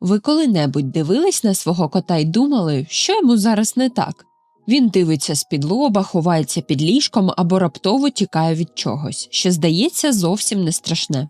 Ви коли-небудь дивились на свого кота і думали, що йому зараз не так? Він дивиться з-під лоба, ховається під ліжком або раптово тікає від чогось, що здається зовсім не страшне.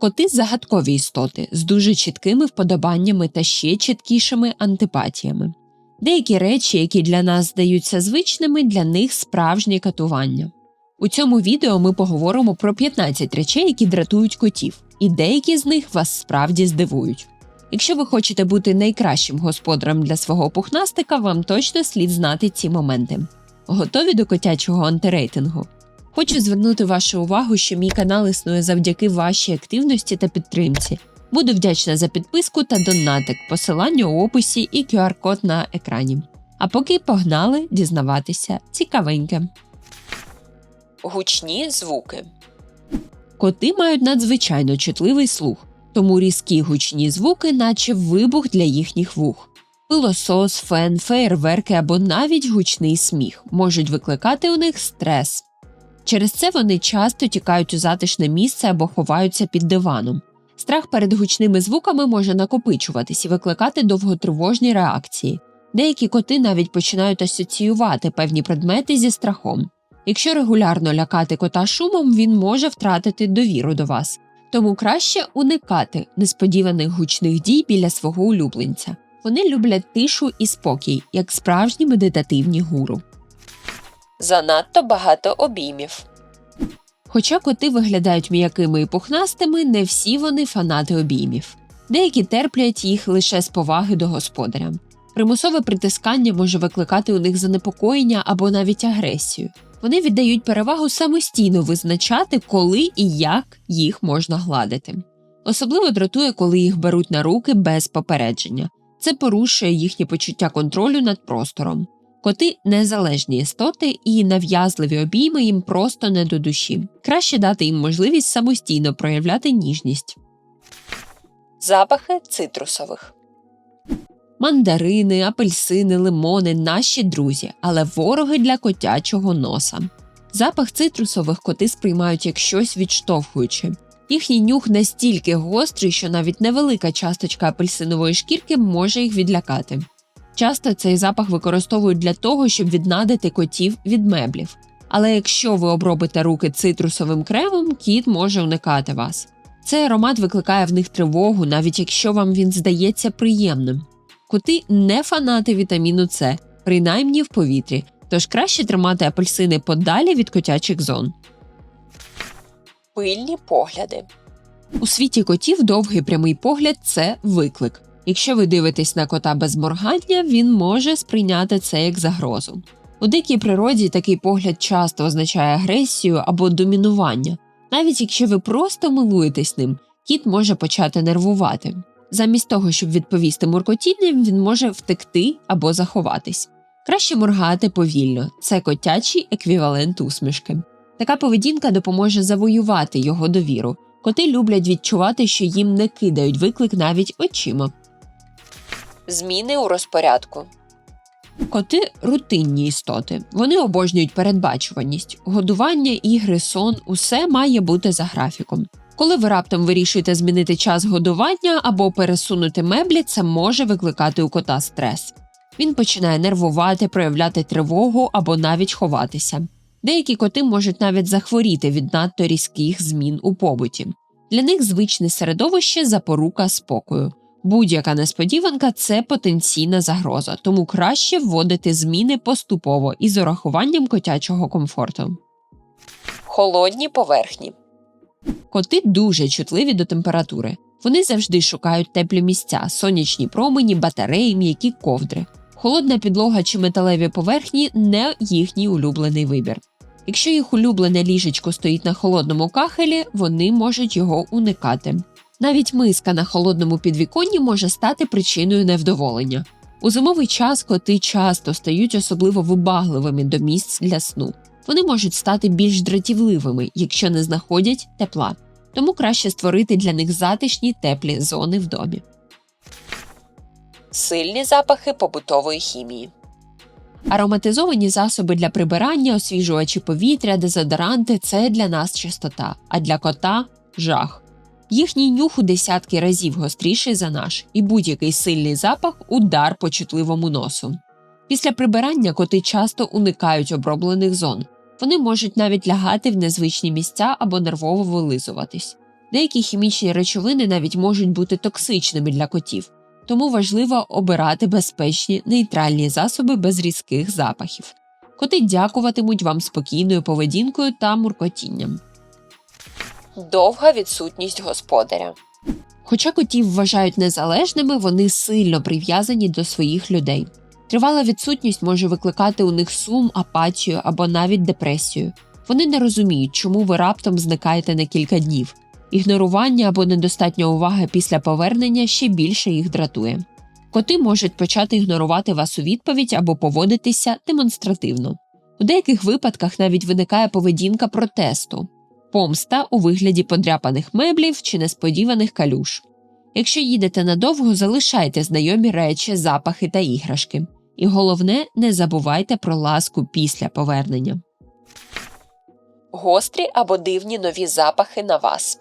Коти загадкові істоти з дуже чіткими вподобаннями та ще чіткішими антипатіями. Деякі речі, які для нас здаються звичними, для них справжнє катування. У цьому відео ми поговоримо про 15 речей, які дратують котів, і деякі з них вас справді здивують. Якщо ви хочете бути найкращим господарем для свого пухнастика, вам точно слід знати ці моменти. Готові до котячого антирейтингу? Хочу звернути вашу увагу, що мій канал існує завдяки вашій активності та підтримці. Буду вдячна за підписку та донатик, посилання у описі і QR-код на екрані. А поки погнали дізнаватися цікавеньке. Гучні звуки Коти мають надзвичайно чутливий слух, тому різкі гучні звуки, наче вибух для їхніх вух. Пилосос, фен, феєрверки або навіть гучний сміх можуть викликати у них стрес. Через це вони часто тікають у затишне місце або ховаються під диваном. Страх перед гучними звуками може накопичуватись і викликати довготривожні реакції. Деякі коти навіть починають асоціювати певні предмети зі страхом. Якщо регулярно лякати кота шумом, він може втратити довіру до вас, тому краще уникати несподіваних гучних дій біля свого улюбленця. Вони люблять тишу і спокій, як справжні медитативні гуру. Занадто багато обіймів. Хоча коти виглядають м'якими і пухнастими, не всі вони фанати обіймів. Деякі терплять їх лише з поваги до господаря. Примусове притискання може викликати у них занепокоєння або навіть агресію. Вони віддають перевагу самостійно визначати, коли і як їх можна гладити. Особливо дратує, коли їх беруть на руки без попередження. Це порушує їхнє почуття контролю над простором. Коти незалежні істоти і нав'язливі обійми їм просто не до душі. Краще дати їм можливість самостійно проявляти ніжність. Запахи цитрусових мандарини, апельсини, лимони наші друзі, але вороги для котячого носа. Запах цитрусових коти сприймають як щось відштовхуюче. Їхній нюх настільки гострий, що навіть невелика часточка апельсинової шкірки може їх відлякати. Часто цей запах використовують для того, щоб віднадити котів від меблів. Але якщо ви обробите руки цитрусовим кремом, кіт може уникати вас. Цей аромат викликає в них тривогу, навіть якщо вам він здається приємним. Коти не фанати вітаміну С, принаймні в повітрі, тож краще тримати апельсини подалі від котячих зон. Пильні погляди у світі котів довгий прямий погляд це виклик. Якщо ви дивитесь на кота без моргання, він може сприйняти це як загрозу. У дикій природі такий погляд часто означає агресію або домінування. Навіть якщо ви просто милуєтесь ним, кіт може почати нервувати. Замість того, щоб відповісти муркотінням, він може втекти або заховатись. Краще моргати повільно, це котячий еквівалент усмішки. Така поведінка допоможе завоювати його довіру. Коти люблять відчувати, що їм не кидають виклик навіть очима. Зміни у розпорядку. Коти рутинні істоти. Вони обожнюють передбачуваність, годування, ігри, сон усе має бути за графіком. Коли ви раптом вирішуєте змінити час годування або пересунути меблі, це може викликати у кота стрес. Він починає нервувати, проявляти тривогу або навіть ховатися. Деякі коти можуть навіть захворіти від надто різких змін у побуті. Для них звичне середовище запорука спокою. Будь-яка несподіванка це потенційна загроза, тому краще вводити зміни поступово із урахуванням котячого комфорту. Холодні поверхні Коти дуже чутливі до температури. Вони завжди шукають теплі місця, сонячні промені, батареї, м'які ковдри. Холодна підлога чи металеві поверхні не їхній улюблений вибір. Якщо їх улюблене ліжечко стоїть на холодному кахелі, вони можуть його уникати. Навіть миска на холодному підвіконні може стати причиною невдоволення. У зимовий час коти часто стають особливо вибагливими до місць для сну вони можуть стати більш дратівливими, якщо не знаходять тепла, тому краще створити для них затишні теплі зони в домі. Сильні запахи побутової хімії. Ароматизовані засоби для прибирання, освіжувачі повітря, дезодоранти це для нас чистота, а для кота жах. Їхній нюх у десятки разів гостріший за наш, і будь-який сильний запах удар по чутливому носу. Після прибирання коти часто уникають оброблених зон. Вони можуть навіть лягати в незвичні місця або нервово вилизуватись. Деякі хімічні речовини навіть можуть бути токсичними для котів, тому важливо обирати безпечні нейтральні засоби без різких запахів. Коти дякуватимуть вам спокійною поведінкою та муркотінням. Довга відсутність господаря. Хоча котів вважають незалежними, вони сильно прив'язані до своїх людей. Тривала відсутність може викликати у них сум, апатію або навіть депресію. Вони не розуміють, чому ви раптом зникаєте на кілька днів. Ігнорування або недостатня уваги після повернення ще більше їх дратує. Коти можуть почати ігнорувати вас у відповідь або поводитися демонстративно. У деяких випадках навіть виникає поведінка протесту, помста у вигляді подряпаних меблів чи несподіваних калюш. Якщо їдете надовго, залишайте знайомі речі, запахи та іграшки. І головне, не забувайте про ласку після повернення. Гострі або дивні нові запахи на вас.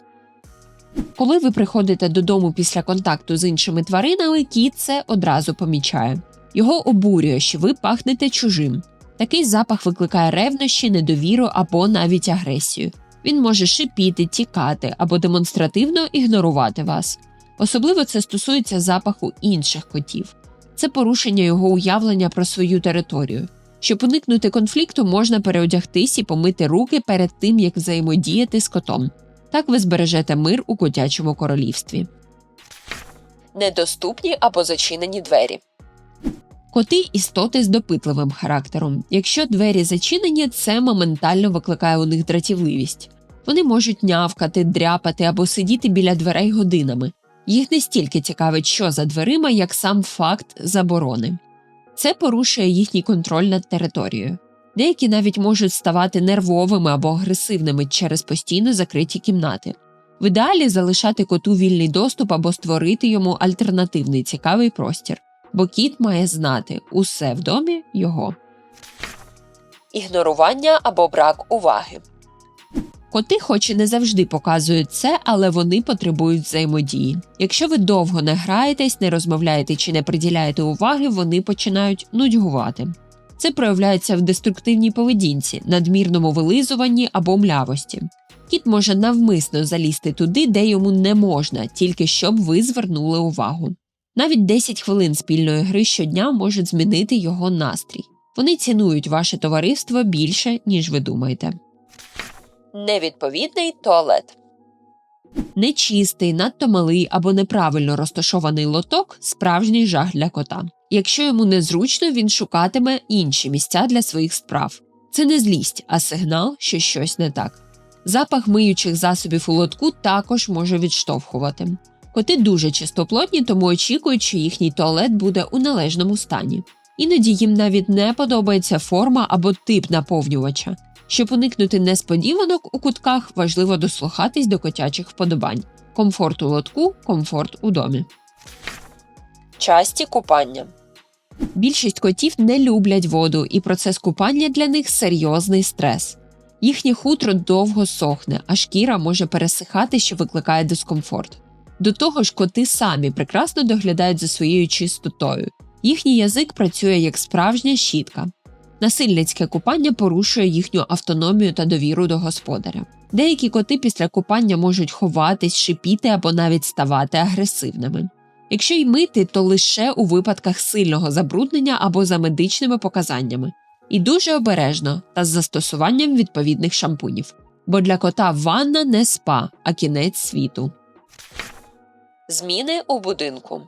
Коли ви приходите додому після контакту з іншими тваринами, кіт це одразу помічає. Його обурює, що ви пахнете чужим. Такий запах викликає ревнощі, недовіру або навіть агресію. Він може шипіти, тікати або демонстративно ігнорувати вас. Особливо це стосується запаху інших котів. Це порушення його уявлення про свою територію. Щоб уникнути конфлікту, можна переодягтись і помити руки перед тим, як взаємодіяти з котом. Так ви збережете мир у котячому королівстві. Недоступні або зачинені двері. Коти істоти з допитливим характером. Якщо двері зачинені, це моментально викликає у них дратівливість. Вони можуть нявкати, дряпати або сидіти біля дверей годинами. Їх не стільки цікавить, що за дверима, як сам факт заборони. Це порушує їхній контроль над територією. Деякі навіть можуть ставати нервовими або агресивними через постійно закриті кімнати. В ідеалі залишати коту вільний доступ або створити йому альтернативний цікавий простір, бо кіт має знати усе в домі його. Ігнорування або брак уваги. Коти, хоч і не завжди показують це, але вони потребують взаємодії. Якщо ви довго не граєтесь, не розмовляєте чи не приділяєте уваги, вони починають нудьгувати. Це проявляється в деструктивній поведінці, надмірному вилизуванні або млявості. Кіт може навмисно залізти туди, де йому не можна, тільки щоб ви звернули увагу. Навіть 10 хвилин спільної гри щодня можуть змінити його настрій. Вони цінують ваше товариство більше, ніж ви думаєте. Невідповідний туалет. Нечистий, надто малий або неправильно розташований лоток справжній жах для кота. Якщо йому незручно, він шукатиме інші місця для своїх справ. Це не злість, а сигнал, що щось не так. Запах миючих засобів у лотку також може відштовхувати. Коти дуже чистоплотні, тому очікують, що їхній туалет буде у належному стані. Іноді їм навіть не подобається форма або тип наповнювача. Щоб уникнути несподіванок у кутках, важливо дослухатись до котячих вподобань. Комфорт у лотку, комфорт у домі. Часті купання. Більшість котів не люблять воду, і процес купання для них серйозний стрес. Їхнє хутро довго сохне, а шкіра може пересихати, що викликає дискомфорт. До того ж, коти самі прекрасно доглядають за своєю чистотою. Їхній язик працює як справжня щітка. Насильницьке купання порушує їхню автономію та довіру до господаря. Деякі коти після купання можуть ховатись, шипіти або навіть ставати агресивними. Якщо й мити, то лише у випадках сильного забруднення або за медичними показаннями, і дуже обережно та з застосуванням відповідних шампунів. Бо для кота ванна не спа, а кінець світу. Зміни у будинку.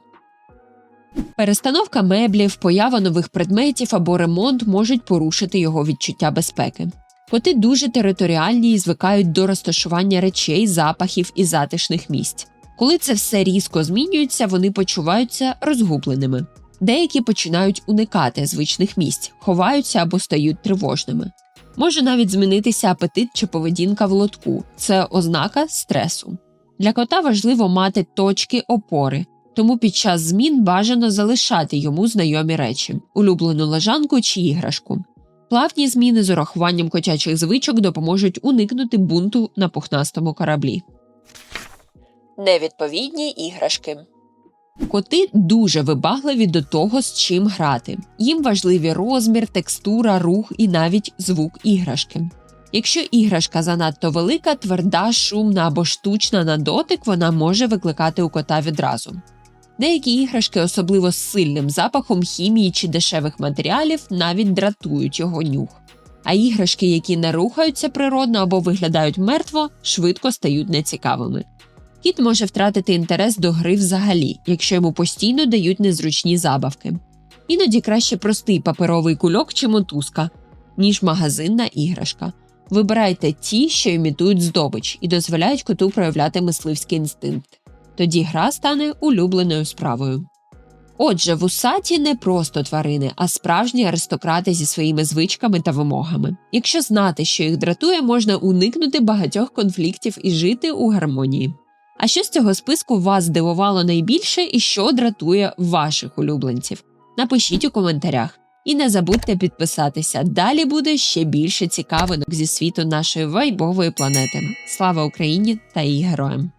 Перестановка меблів, поява нових предметів або ремонт можуть порушити його відчуття безпеки. Коти дуже територіальні і звикають до розташування речей, запахів і затишних місць. Коли це все різко змінюється, вони почуваються розгубленими. Деякі починають уникати звичних місць, ховаються або стають тривожними. Може навіть змінитися апетит чи поведінка в лотку це ознака стресу. Для кота важливо мати точки опори, тому під час змін бажано залишати йому знайомі речі, улюблену лежанку чи іграшку. Плавні зміни з урахуванням котячих звичок допоможуть уникнути бунту на пухнастому кораблі. Невідповідні іграшки. Коти дуже вибагливі до того, з чим грати. Їм важливі розмір, текстура, рух і навіть звук іграшки. Якщо іграшка занадто велика, тверда, шумна або штучна на дотик, вона може викликати у кота відразу. Деякі іграшки, особливо з сильним запахом хімії чи дешевих матеріалів, навіть дратують його нюх. А іграшки, які не рухаються природно або виглядають мертво, швидко стають нецікавими. Кіт може втратити інтерес до гри взагалі, якщо йому постійно дають незручні забавки. Іноді краще простий паперовий кульок чи мотузка, ніж магазинна іграшка. Вибирайте ті, що імітують здобич і дозволяють коту проявляти мисливський інстинкт. Тоді гра стане улюбленою справою. Отже, вусаті не просто тварини, а справжні аристократи зі своїми звичками та вимогами. Якщо знати, що їх дратує, можна уникнути багатьох конфліктів і жити у гармонії. А що з цього списку вас здивувало найбільше і що дратує ваших улюбленців? Напишіть у коментарях. І не забудьте підписатися. Далі буде ще більше цікавинок зі світу нашої вайбової планети. Слава Україні та її героям!